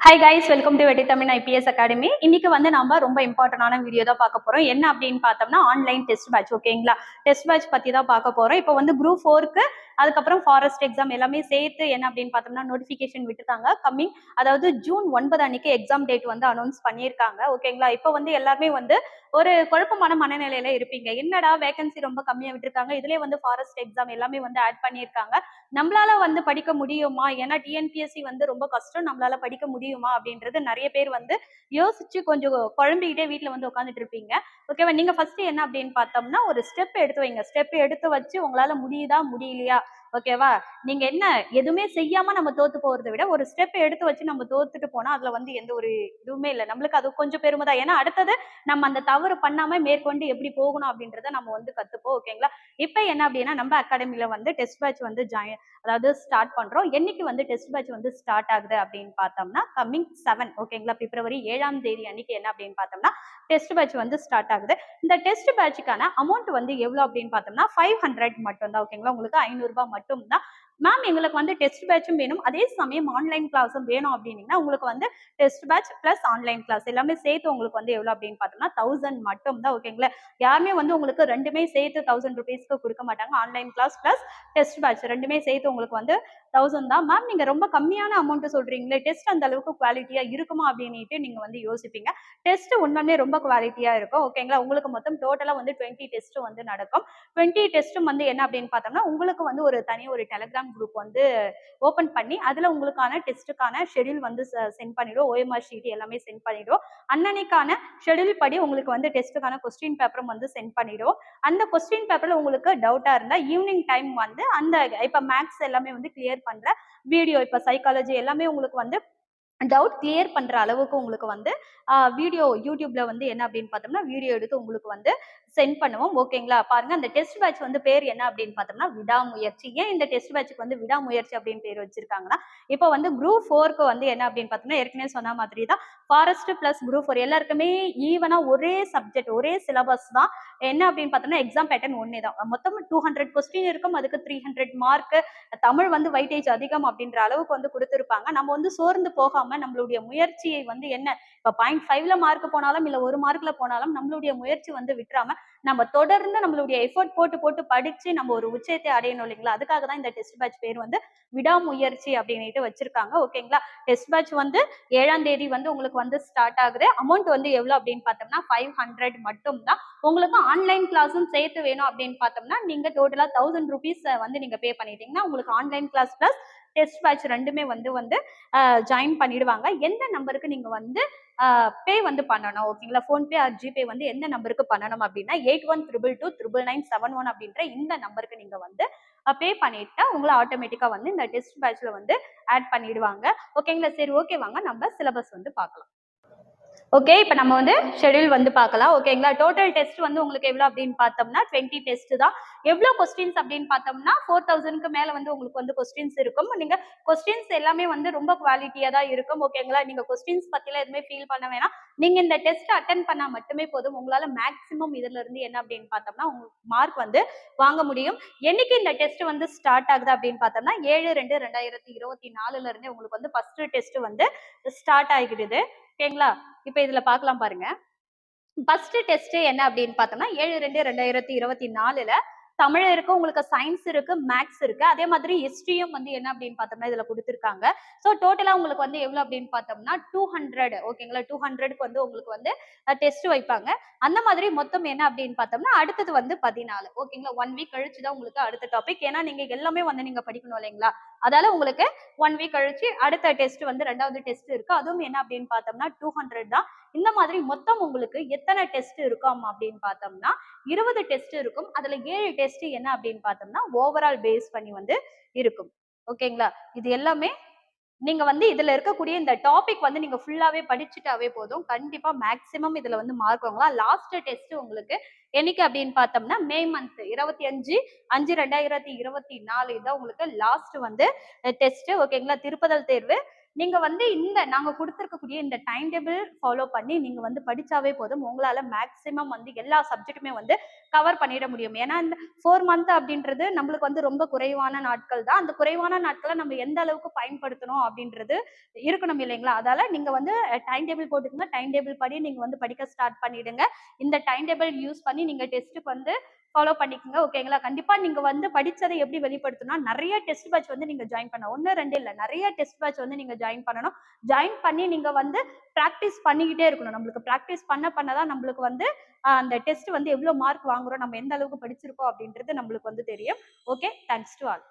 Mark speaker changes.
Speaker 1: Hi guys welcome to வெட்டி Tamil IPS academy இன்னைக்கு வந்து நம்ம ரொம்ப இம்பார்ட்டன்டான வீடியோ தான் பார்க்க போறோம். என்ன அப்படின்னு பார்த்தோம்னா ஆன்லைன் டெஸ்ட் பேட்ச் ஓகேங்களா டெஸ்ட் பேட்ச் பத்தி தான் பார்க்க போறோம். இப்போ வந்து குரூப் ஃபோருக்கு அதுக்கப்புறம் ஃபாரஸ்ட் எக்ஸாம் எல்லாமே சேர்த்து என்ன அப்படின்னு பார்த்தோம்னா நோட்டிஃபிகேஷன் விட்டுட்டாங்க கம்மிங் அதாவது ஜூன் ஒன்பது அன்னைக்கு எக்ஸாம் டேட் வந்து அனௌன்ஸ் பண்ணியிருக்காங்க. ஓகேங்களா இப்போ வந்து எல்லாருமே வந்து ஒரு குழப்பமான மனநிலையில இருப்பீங்க. என்னடா வேகன்சி ரொம்ப கம்மியாக விட்டுருக்காங்க. இதுலயே வந்து ஃபாரஸ்ட் எக்ஸாம் எல்லாமே வந்து ஆட் பண்ணியிருக்காங்க. நம்மளால வந்து படிக்க முடியுமா? ஏன்னா டிஎன்பிஎஸ்சி வந்து ரொம்ப கஷ்டம். நம்மளால படிக்க முடியுமா? அப்படின்றது நிறைய பேர் வந்து யோசிச்சு கொஞ்சம் குழம்பிக்கிட்டே வீட்டில் வந்து உட்காந்துட்டு இருப்பீங்க. ஓகேவா நீங்க ஃபர்ஸ்ட் என்ன அப்படின்னு பார்த்தோம்னா ஒரு ஸ்டெப் எடுத்து வைங்க. ஸ்டெப் எடுத்து வச்சு உங்களால முடியுதா முடியலையா? ஓகேவா நீங்க என்ன எதுவுமே செய்யாம நம்ம தோத்து போறதை விட ஒரு ஸ்டெப் எடுத்து வச்சு நம்ம தோத்துட்டு போனா அதுல வந்து எந்த ஒரு இதுவுமே இல்லை. நம்மளுக்கு அது கொஞ்சம் பெருமை தான். ஏன்னா அடுத்தது நம்ம அந்த தவறு பண்ணாம மேற்கொண்டு எப்படி போகணும் அப்படின்றத நம்ம வந்து கத்துப்போம். ஓகேங்களா இப்ப என்ன அப்படின்னா நம்ம அகாடமில வந்து டெஸ்ட் பேட்ச் வந்து ஜாயின் அதாவது ஸ்டார்ட் பண்றோம். என்னைக்கு வந்து டெஸ்ட் பேட்ச் வந்து ஸ்டார்ட் ஆகுது அப்படின்னு பார்த்தோம்னா கம்மிங் செவன் ஓகேங்களா பிப்ரவரி ஏழாம் தேதி அன்னைக்கு என்ன அப்படின்னு பார்த்தோம்னா டெஸ்ட் பேட்ச் வந்து ஸ்டார்ட் ஆகுது. இந்த டெஸ்ட் பேட்சுக்கான அமௌண்ட் வந்து எவ்வளவு அப்படின்னு பார்த்தோம்னா ஃபைவ் ஹண்ட்ரட் மட்டும் தான் ஓகேங்களா உங்களுக்கு ஐநூறுரூபா மட்டும் தான் மேம் எங்களுக்கு வந்து டெஸ்ட் பேட்சும் வேணும். அதே சமயம் ஆன்லைன் கிளாஸும் வேணும் அப்படின்னீங்கன்னா உங்களுக்கு வந்து test batch plus online class எல்லாமே சேர்த்து உங்களுக்கு வந்து எவ்வளோ அப்படின்னு பார்த்தோம்னா தௌசண்ட் மட்டும் தான் ஓகேங்களா யாருமே வந்து உங்களுக்கு ரெண்டுமே சேர்த்து தௌசண்ட் ருபீஸ்க்கு கொடுக்க மாட்டாங்க. Online class plus test batch ரெண்டுமே சேர்த்து உங்களுக்கு வந்து தௌசண்ட் தான். மேம் நீங்க ரொம்ப கம்மியான அமௌண்ட் சொல்றீங்களே டெஸ்ட் அந்த அளவுக்கு குவாலிட்டியா இருக்குமா அப்படின்ட்டு நீங்க வந்து யோசிப்பீங்க. டெஸ்ட் உண்மையுமே ரொம்ப குவாலிட்டியா இருக்கும். ஓகேங்களா உங்களுக்கு மொத்தம் டோட்டலா வந்து டுவெண்ட்டி டெஸ்ட் வந்து நடக்கும். டுவெண்ட்டி டெஸ்ட்டும் வந்து என்ன அப்படின்னு பார்த்தோம்னா உங்களுக்கு வந்து ஒரு தனி ஒரு டெலகிராம் குரூப் வந்து ஓப்பன் பண்ணி அதுல உங்களுக்கான டெஸ்ட்டுக்கான ஷெடியூல் வந்து சென்ட் பண்ணிவிடும் ஓஎம்ஆர் ஷீட் எல்லாமே சென்ட் பண்ணிவிடும் அன்னன்னைக்கான ஷெடியூல் படி உங்களுக்கு வந்து டெஸ்ட்டுக்கான கொஸ்டின் பேப்பரும் வந்து சென்ட் பண்ணிடுவோம் அந்த கொஸ்டின் பேப்பர்ல உங்களுக்கு டவுட்டா இருந்தா ஈவினிங் டைம் வந்து அந்த இப்ப மேக்ஸ் எல்லாமே வந்து கிளியர் பண்ற வீடியோ இப்ப சைக்காலஜி எல்லாமே உங்களுக்கு வந்து டவுட் கிளியர் பண்ற அளவுக்கு உங்களுக்கு வந்து வீடியோ யூடியூப்ல வந்து என்ன அப்படின்னு பார்த்தோம்னா வீடியோ எடுத்து உங்களுக்கு வந்து சென்ட் பண்ணுவோம். ஓகேங்களா பாருங்க அந்த டெஸ்ட் பேட்ச் வந்து பேர் என்ன அப்படின்னு பார்த்தோம்னா விடாமுயற்சி. ஏன் இந்த டெஸ்ட் பேட்சுக்கு வந்து விடாமுயற்சி அப்படின்னு பேர் வச்சிருக்காங்கன்னா இப்போ வந்து குரூப் ஃபோருக்கு வந்து என்ன அப்படின்னு பார்த்தோம்னா ஏற்கனவே சொன்ன மாதிரி தான் ஃபாரஸ்ட் பிளஸ் குரூப் ஃபோர் எல்லாருக்குமே ஈவனா ஒரே சப்ஜெக்ட் ஒரே சிலபஸ் தான். என்ன அப்படின்னு பார்த்தோம்னா எக்ஸாம் பேட்டர்ன் ஒன்னே தான். மொத்தம் டூ ஹண்ட்ரட் கொஸ்டின் இருக்கும் அதுக்கு த்ரீ ஹண்ட்ரட் மார்க் தமிழ் வந்து வைட்டேஜ் அதிகம் அப்படின்ற அளவுக்கு வந்து கொடுத்துருப்பாங்க. நம்ம வந்து சோர்ந்து போகாம நம்மளுடைய முயற்சியை வந்து என்ன இப்ப பாயிண்ட் ஃபைவ்ல மார்க் போனாலும் இல்ல ஒரு மார்க்ல போனாலும் நம்மளுடைய முயற்சி வந்து விட்டுறாம நம்ம தொடர்ந்து நம்மளுடைய எஃபர்ட் போட்டு போட்டு படிச்சு நம்ம ஒரு உச்சத்தை அடையணும் இல்லைங்களா? அதுக்காக தான் இந்த டெஸ்ட் பேட்ச் பேர் வந்து விடாமுயற்சி அப்படின்னுட்டு வச்சிருக்காங்க. ஓகேங்களா டெஸ்ட் பேட்ச் வந்து ஏழாம் தேதி வந்து உங்களுக்கு வந்து ஸ்டார்ட் ஆகுது. அமௌண்ட் வந்து எவ்வளவு அப்படின்னு பார்த்தோம்னா ஃபைவ் ஹண்ட்ரட் மட்டும் தான் உங்களுக்கு ஆன்லைன் கிளாஸும் சேர்த்து வேணும் அப்படின்னு பார்த்தோம்னா நீங்க டோட்டலா தௌசண்ட் ருபீஸ் வந்து நீங்க பே பண்ணிட்டீங்கன்னா உங்களுக்கு online class plus test batch ரெண்டுமே வந்து வந்து ஜாயின் பண்ணிடுவாங்க. எந்த நம்பருக்கு நீங்க வந்து பே வந்து பண்ணணும்? ஓகேங்களா ஃபோன்பே ஆர் ஜிபே வந்து எந்த நம்பருக்கு பண்ணணும் அப்படின்னா eight one triple two triple nine seven one அப்படின்ற இந்த நம்பருக்கு நீங்க வந்து பே பண்ணிட்டா உங்களை ஆட்டோமேட்டிக்கா வந்து இந்த டெஸ்ட் பேட்ச்ல வந்து ஆட் பண்ணிடுவாங்க. ஓகேங்களா சரி ஓகே வாங்க. நம்ம சிலபஸ் வந்து பார்க்கலாம். ஓகே இப்போ நம்ம வந்து ஷெடியூல் வந்து பார்க்கலாம். ஓகேங்களா டோட்டல் டெஸ்ட் வந்து உங்களுக்கு எவ்வளோ அப்படின்னு பார்த்தோம்னா டுவெண்ட்டி டெஸ்ட் தான். எவ்வளோ கொஸ்டின்ஸ் அப்படின்னு பார்த்தோம்னா ஃபோர் தௌசண்ட்க்கு மேலே வந்து உங்களுக்கு வந்து கொஸ்டின்ஸ் இருக்கும். நீங்கள் கொஸ்டின்ஸ் எல்லாமே வந்து ரொம்ப குவாலிட்டியாக தான் இருக்கும். ஓகேங்களா நீங்கள் கொஸ்டின்ஸ் பற்றிலாம் எதுவுமே ஃபீல் பண்ண வேணாம். நீங்கள் இந்த டெஸ்ட் அட்டன் பண்ணால் மட்டுமே போதும். உங்களால் மேக்ஸிமம் இதில் இருந்து என்ன அப்படின்னு பார்த்தோம்னா உங்களுக்கு மார்க் வந்து வாங்க முடியும். என்னைக்கு இந்த டெஸ்ட் வந்து ஸ்டார்ட் ஆகுது அப்படின்னு பார்த்தோம்னா ஏழு ரெண்டு ரெண்டாயிரத்தி இருபத்தி நாலுலேருந்தே உங்களுக்கு வந்து ஃபஸ்ட்டு டெஸ்ட் வந்து ஸ்டார்ட் ஆகிடுது. ஓகேங்களா? இப்ப இதுல பார்க்கலாம் பாருங்க. ஃபர்ஸ்ட் டெஸ்ட் என்ன அப்படின்னு பார்த்தோம்னா ஏழு ரெண்டு ரெண்டாயிரத்தி இருபத்தி நாலுல தமிழ் இருக்கு உங்களுக்கு சயின்ஸ் இருக்கு மேக்ஸ் இருக்கு. அதே மாதிரி ஹிஸ்ட்ரியும் வந்து என்ன அப்படின்னு பார்த்தோம்னா இதுல கொடுத்துருக்காங்க. ஸோ டோட்டலா உங்களுக்கு வந்து எவ்வளவு அப்படின்னு பார்த்தோம்னா டூ ஹண்ட்ரட் ஓகேங்களா டூ ஹண்ட்ரட்க்கு வந்து உங்களுக்கு வந்து டெஸ்ட் வைப்பாங்க. அந்த மாதிரி மொத்தம் என்ன அப்படின்னு பார்த்தோம்னா அடுத்தது வந்து பதினாலு ஓகேங்களா ஒன் வீக் கழிச்சு தான் உங்களுக்கு அடுத்த டாபிக் ஏன்னா நீங்க எல்லாமே வந்து நீங்க படிக்கணும் இல்லைங்களா? அதால உங்களுக்கு ஒன் வீக் கழிச்சு அடுத்த டெஸ்ட் வந்து ரெண்டாவது டெஸ்ட் இருக்கு. அதுவும் என்ன அப்படின்னு பார்த்தோம்னா டூ ஹண்ட்ரட் தான். இந்த மாதிரி மொத்தம் உங்களுக்கு எத்தனை டெஸ்ட் இருக்கும் அப்படின்னு பார்த்தோம்னா இருபது டெஸ்ட் இருக்கும். அதுல ஏழு டெஸ்ட் என்ன அப்படின்னு பார்த்தோம்னா ஓவரால் பேஸ் பண்ணி வந்து இருக்கும். ஓகேங்களா இது எல்லாமே நீங்க வந்து இதுல இருக்கக்கூடிய இந்த டாபிக் வந்து நீங்க ஃபுல்லாவே படிச்சுட்டாவே போதும். கண்டிப்பா மேக்சிமம் இதுல வந்து மார்க் வாங்கலாம். லாஸ்ட் டெஸ்ட் உங்களுக்கு என்னைக்கு அப்படின்னு பார்த்தோம்னா மே மந்த் இருபத்தி அஞ்சு அஞ்சு ரெண்டாயிரத்தி இருபத்தி நாலு இதான் உங்களுக்கு லாஸ்ட் வந்து டெஸ்ட் ஓகேங்களா திருப்பதல் தேர்வு. நீங்க வந்து இந்த நாங்க கொடுத்துருக்கக்கூடிய இந்த டைம் டேபிள் ஃபாலோ பண்ணி நீங்க வந்து படிச்சாவே போதும். உங்களால மேக்ஸிமம் வந்து எல்லா சப்ஜெக்ட்டுமே வந்து கவர் பண்ணிட முடியும். ஏன்னா இந்த ஃபோர் மந்த் அப்படின்றது நம்மளுக்கு வந்து ரொம்ப குறைவான நாட்கள் தான். அந்த குறைவான நாட்களை நம்ம எந்த அளவுக்கு பயன்படுத்தணும் அப்படின்றது இருக்கணும் இல்லைங்களா? அதால நீங்க வந்து டைம் டேபிள் போட்டுக்கோங்க. டைம் டேபிள் படி நீங்க வந்து படிக்க ஸ்டார்ட் பண்ணிடுங்க. இந்த டைம் டேபிள் யூஸ் பண்ணி நீங்க டெஸ்ட்டுக்கு வந்து ஃபாலோ பண்ணிக்கோங்க ஓகேங்களா கண்டிப்பா நீங்க வந்து படிச்சதை எப்படி வெளிப்படுத்தணும்னா நிறைய டெஸ்ட் பேட்ச் வந்து நீங்க ஜாயின் பண்ணணும். ஒன்று ரெண்டு இல்லை நிறைய டெஸ்ட் பேட்ச் வந்து நீங்க ஜாயின் பண்ணணும். ஜாயின் பண்ணி நீங்க வந்து ப்ராக்டிஸ் பண்ணிக்கிட்டே இருக்கணும். நம்மளுக்கு ப்ராக்டிஸ் பண்ண பண்ணதான் நம்மளுக்கு வந்து அந்த டெஸ்ட் வந்து எவ்வளோ மார்க் வாங்குறோம் நம்ம எந்த அளவுக்கு படிச்சிருக்கோம் அப்படின்றது நம்மளுக்கு வந்து தெரியும். Okay thanks to all